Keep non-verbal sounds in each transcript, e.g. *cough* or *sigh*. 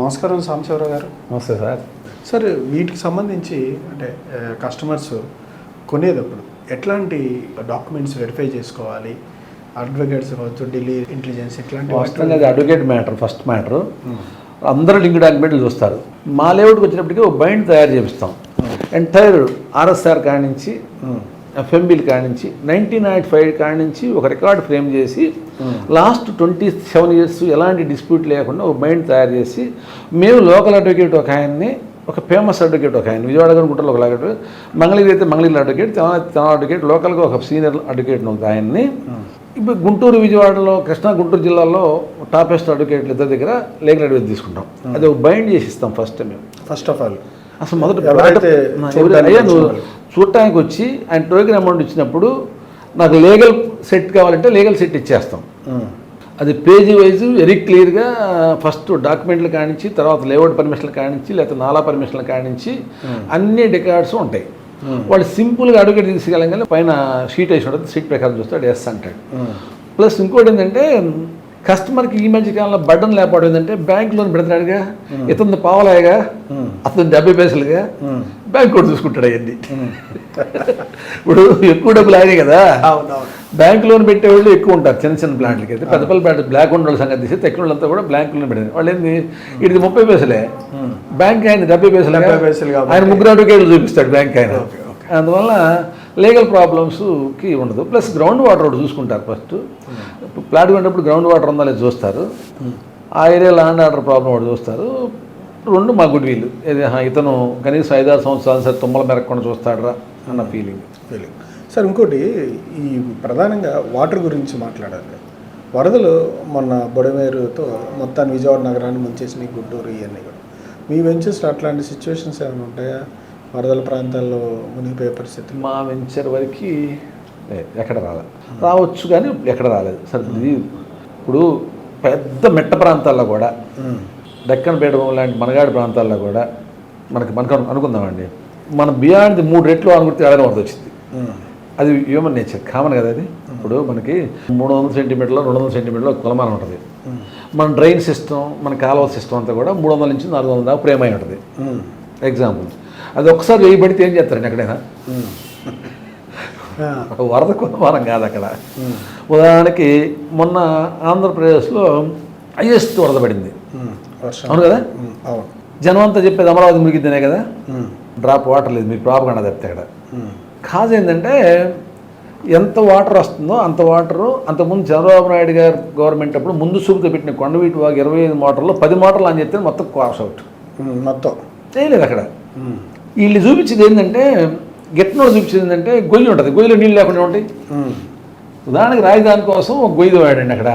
నమస్కారం సాంబశివరావు గారు. నమస్తే సార్. సార్ వీటికి సంబంధించి అంటే కస్టమర్స్ కొనేటప్పుడు ఎట్లాంటి డాక్యుమెంట్స్ వెరిఫై చేసుకోవాలి? అడ్వకేట్స్ కావచ్చు ఢిల్లీ ఇంటెలిజెన్స్ ఇట్లాంటి వాస్తవంగా అది అడ్వకేట్ మ్యాటర్ ఫస్ట్ మ్యాటర్ అందరూ లింక్ డాక్యుమెంట్లు చూస్తారు. మా లేఅవుట్కి వచ్చినప్పటికీ ఒక బైండ్ తయారు చేపిస్తాం. ఎంటైర్ ఆర్ఎస్ఆర్ కాడి నుంచి ఎఫ్ఎంబిల్ కాడి నుంచి నైన్టీన్ నైన్టీ ఫైవ్ కాడి నుంచి ఒక రికార్డ్ ఫ్రేమ్ చేసి లాస్ట్ ట్వంటీ సెవెన్ ఇయర్స్ ఎలాంటి డిస్ప్యూట్ లేకుండా ఒక బైండ్ తయారు చేసి మేము లోకల్ అడ్వకేట్ ఒక ఆయన్ని ఒక ఫేమస్ అడ్వకేట్ ఒక ఆయన విజయవాడ గుంటలో ఒక అడ్వకేట్ మంగళగిరి అయితే మంగళగిరి అడ్వకేట్ తెలంగాణ తెలంగాణ అడ్వకేట్ లోకల్గా ఒక సీనియర్ అడ్వకేట్ ఒక ఆయన్ని. ఇప్పుడు గుంటూరు విజయవాడలో కృష్ణా గుంటూరు జిల్లాలో టాపెస్ట్ అడ్వకేట్లు ఇద్దరి దగ్గర లీగల్ అడ్వైస్ తీసుకుంటాం. అది ఒక బైండ్ చేసి ఇస్తాం ఫస్ట్ మేము ఫస్ట్ ఆఫ్ ఆల్ అసలు మొదట అయ్యా నువ్వు చూడటానికి వచ్చి ఆయన టోకెన్ అమౌంట్ ఇచ్చినప్పుడు నాకు లీగల్ సెట్ కావాలంటే లీగల్ సెట్ ఇచ్చేస్తాం. అది పేజీ వైజ్ వెరీ క్లియర్గా ఫస్ట్ డాక్యుమెంట్లు కానించి తర్వాత లేఅవుట్ పర్మిషన్లు కానించి లేకపోతే నాలా పర్మిషన్లు కానించి అన్ని రికార్డ్స్ ఉంటాయి. వాళ్ళు సింపుల్గా అడుగు తీసుకెళ్ళగానే పైన షీట్ వేసి ఉంటుంది సీట్ ప్రకారం చూస్తాడు ఎస్ అంటాడు. ప్లస్ ఇంకోటి ఏంటంటే కస్టమర్కి ఈ మధ్య కాలంలో బటన్ లేకపోవడం ఏంటంటే బ్యాంక్ లోన్ పెడతాడుగా ఇతను పావలాయగా అతను డెబ్బై పైసలుగా బ్యాంక్ కూడా చూసుకుంటాడు అవన్నీ. *laughs* ఇప్పుడు ఎక్కువ డబ్బులు ఆయనే కదా? బ్యాంక్ లోన్ పెట్టేవాళ్ళు ఎక్కువ ఉంటారు చిన్న చిన్న ప్లాంట్లకి. అయితే పెద్ద పెద్ద ప్లాంట్ బ్లాక్ వాళ్ళ సంగతి తీసి తెక్కిన వాళ్ళంతా కూడా బ్యాంక్ లోన్ పెట్టారు. వాళ్ళు ఏంది? ఇది ముప్పై పైసలే. బ్యాంక్ ఆయన డెబ్బై పైసలు. ఆయన ముగ్గురు అడ్వకేట్లు చూపిస్తాడు బ్యాంక్ ఆయన. అందువల్ల లీగల్ ప్రాబ్లమ్స్కి ఉండదు. ప్లస్ గ్రౌండ్ వాటర్ ఒకటి చూసుకుంటారు ఫస్ట్. ప్లాట్ కొనేటప్పుడు గ్రౌండ్ వాటర్ ఉందా లేదు చూస్తారు. ఆ ఏరియా ల్యాండ్ ఆర్డర్ ప్రాబ్లం ఒకటి చూస్తారు. రెండు మా గుడ్ వీలు. ఇతను కనీసం ఐదారు సంవత్సరాలు సరే తుమ్మల మెరగకుండా చూస్తాడరా అన్న ఫీలింగ్ ఫీలింగ్ సార్ ఇంకోటి ఈ ప్రధానంగా వాటర్ గురించి మాట్లాడాలి. వరదలు మొన్న బొడమేరుతో మొత్తాన్ని విజయవాడ నగరాన్ని ముంచేసిన గుంటూరు ఇవన్నీ కూడా. మీ వెంచర్స్లో అట్లాంటి సిచ్యువేషన్స్ ఏమైనా ఉంటాయా? వరదల ప్రాంతాల్లో మునిగిపోయే పరిస్థితి మా వెంచర్ వరకు ఎక్కడ రాలేదు రావచ్చు కానీ ఎక్కడ రాలేదు. సరే ఇది ఇప్పుడు పెద్ద మెట్ట ప్రాంతాల్లో కూడా దక్కన్ పీఠం లాంటి మనగాడి ప్రాంతాల్లో కూడా మనకి మనకు అను- అనుకుందామండి. మన బియాండ్ ది మూడు రెట్లు అనుకుంటే ఎడన వరద వచ్చింది. అది హ్యూమన్ నేచర్ కామన్ కదా అది? ఇప్పుడు మనకి మూడు వందల సెంటీమీటర్లు రెండు వందల సెంటీమీటర్లు కులమానం ఉంటుంది. మన డ్రైన్ సిస్టమ్ మన కాలువ సిస్టమ్ అంతా కూడా మూడు వందల నుంచి నాలుగు వందల దాకా ప్రేమై ఉంటుంది. ఎగ్జాంపుల్ అది ఒకసారి వేయబడితే ఏం చేస్తారండి ఎక్కడైనా? వరద కులమానం కాదు అక్కడ. ఉదాహరణకి మొన్న ఆంధ్రప్రదేశ్లో హైయెస్ట్ వరద పడింది అవును కదా? జనం అంతా చెప్పేది అమరావతి మురిగిద్దనే కదా? డ్రాప్ వాటర్ లేదు మీకు ప్రాపగండ తప్పితే అక్కడ. కాజ్ ఏంటంటే ఎంత వాటర్ వస్తుందో అంత వాటరు అంతకుముందు చంద్రబాబు నాయుడు గారు గవర్నమెంట్ అప్పుడు ముందు చూపుతో పెట్టిన కొండవీటి వాగు ఇరవై ఐదు మోటార్లు పది మోటార్లు అని చెప్తే మొత్తం క్రాస్ అవుట్. మొత్తం. చేయలేదు అక్కడ. వీళ్ళు చూపించేది ఏంటంటే గిట్నోడు చూపించేది ఏంటంటే గొయ్యి ఉంటుంది. గొయ్యిలో నీళ్ళు లేకుండా ఉంటాయి. ఉదాహరణకి రాజధాని కోసం ఒక గొయ్యి తవ్వాడండి అక్కడ.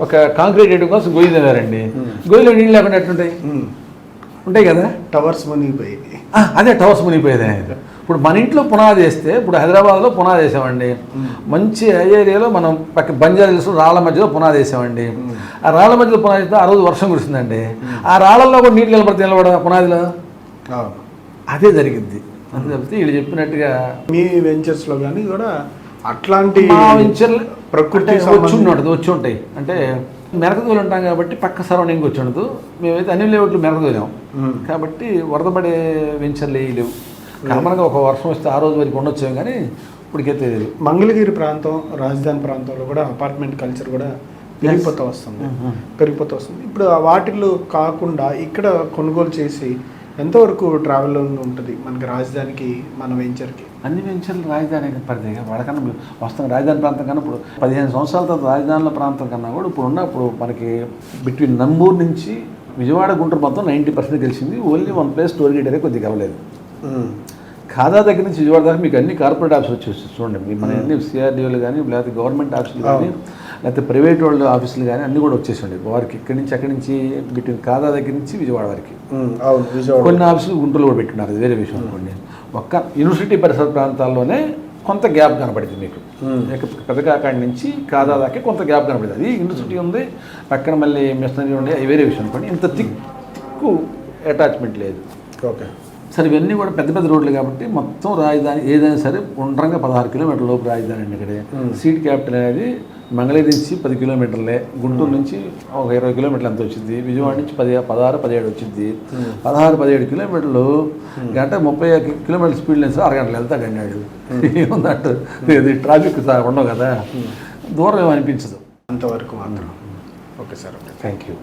ఒక కాంక్రీట్ వేయడం కోసం గొయ్యి తవ్వారండి గొయ్యిలో నీళ్ళు లేకుండా ఎట్లుంటాయి. ఉంటాయి కదా? టవర్స్ మునిగిపోయి ఆ, అదే టవర్స్ మునిగిపోయేది ఇప్పుడు మన ఇంట్లో పునాది వేస్తే ఇప్పుడు హైదరాబాద్లో పునాది వేసామండి. మంచి ఏరియాలో మనం పక్క బంజారా హిల్స్ రాళ్ళ మధ్యలో పునాది వేసామండి. ఆ రాళ్ళ మధ్యలో పునాది వేస్తే ఆ రోజు వర్షం కురిసిందండి. ఆ రాళ్ళల్లో కూడా నీళ్ళు నిలబడితే నిలబడ పునాదిలో? అదే జరిగింది. అని చెప్తే వీళ్ళు చెప్పినట్టుగా మీ వెంచర్స్లో కానీ కూడా అట్లాంటి ప్రకృతి వచ్చి ఉండదు వచ్చి ఉంటాయి. అంటే మెరకదోలు ఉంటాం కాబట్టి పక్క సరౌండింగ్ వచ్చి ఉండదు. మేమైతే అన్ని లేవట్లు మెరకదోలాం ఉమ్. కాబట్టి వరదపడే వెంచర్లు ఏవి లేవు. కామన్గా ఒక వర్షం వస్తే ఆ రోజు వరకు ఉండొచ్చాం కానీ ఇప్పటికైతే లేదు. మంగళగిరి ప్రాంతం రాజధాని ప్రాంతంలో కూడా అపార్ట్మెంట్ కల్చర్ కూడా పెరిగిపోతూ వస్తుంది. పెరిగిపోతూ వస్తుంది. ఇప్పుడు వాటిల్లో కాకుండా ఇక్కడ కొనుగోలు చేసి ఎంతవరకు ట్రావెల్ ఉంటుంది? మనకి రాజధానికి మన వెంచర్కి అన్ని వెంచర్లు రాజధాని పరిధిగా వాళ్ళకన్నా వస్తాం రాజధాని ప్రాంతం కన్నా ఇప్పుడు పదిహేను సంవత్సరాల తర్వాత రాజధానుల ప్రాంతం కన్నా కూడా ఇప్పుడు ఉన్న ఇప్పుడు మనకి బిట్వీన్ నంబూరు నుంచి విజయవాడ గుంటూరు మొత్తం నైంటీ పర్సెంట్ గెలిచింది. Only one place toll gate అనేది కొద్దిగా అవ్వలేదు ఖాదా దగ్గర నుంచి విజయవాడ దాకా మీకు అన్ని కార్పొరేట్ ఆఫీసులు వచ్చేసి చూడండి మీ మన అన్ని సిఆర్డీఓలు కానీ లేకపోతే గవర్నమెంట్ ఆఫీసులు కానీ లేకపోతే ప్రైవేట్ వాళ్ళ ఆఫీసులు కానీ అన్నీ కూడా వచ్చేసి వారికి ఇక్కడి నుంచి అక్కడి నుంచి బిట్వీన్ ఖాదా దగ్గర నుంచి విజయవాడ వరకు. కొన్ని ఆఫీసులు గుంటూరులో కూడా పెట్టున్నారు వేరే విషయం అనుకోండి. ఒక్క యూనివర్సిటీ పరిసర ప్రాంతాల్లోనే కొంత గ్యాప్ కనపడింది మీకు. పెదకాకాడి నుంచి కాదా దాకా కొంత గ్యాప్ కనపడింది. అది యూనివర్సిటీ ఉంది పక్కన మళ్ళీ మిషనరీ ఉంది అది వేరే విషయం అనుకోండి. ఇంత థిక్ థిక్కు అటాచ్మెంట్ లేదు. ఓకే. సరే ఇవన్నీ కూడా పెద్ద పెద్ద రోడ్లు కాబట్టి మొత్తం రాజధాని ఏదైనా సరే ఉండరంగా పదహారు కిలోమీటర్ల లోపు రాజధాని అండి ఇక్కడ. సీట్ క్యాపిటల్ అనేది మంగళగిరి నుంచి పది కిలోమీటర్లే గుంటూరు నుంచి ఒక ఇరవై కిలోమీటర్లు ఎంత వచ్చింది విజయవాడ నుంచి పది పదహారు పదిహేడు వచ్చింది పదహారు పదిహేడు కిలోమీటర్లు గంట ముప్పై కిలోమీటర్ల స్పీడ్ లేదు సార్ అరగంటలు వెళ్తాడు అన్నాడు. ఏముందంటే ఇది ట్రాఫిక్ సార్ ఉండవు కదా. దూరం ఏం అనిపించదు. అంతవరకు మాత్రం. Okay sir okay. Thank you.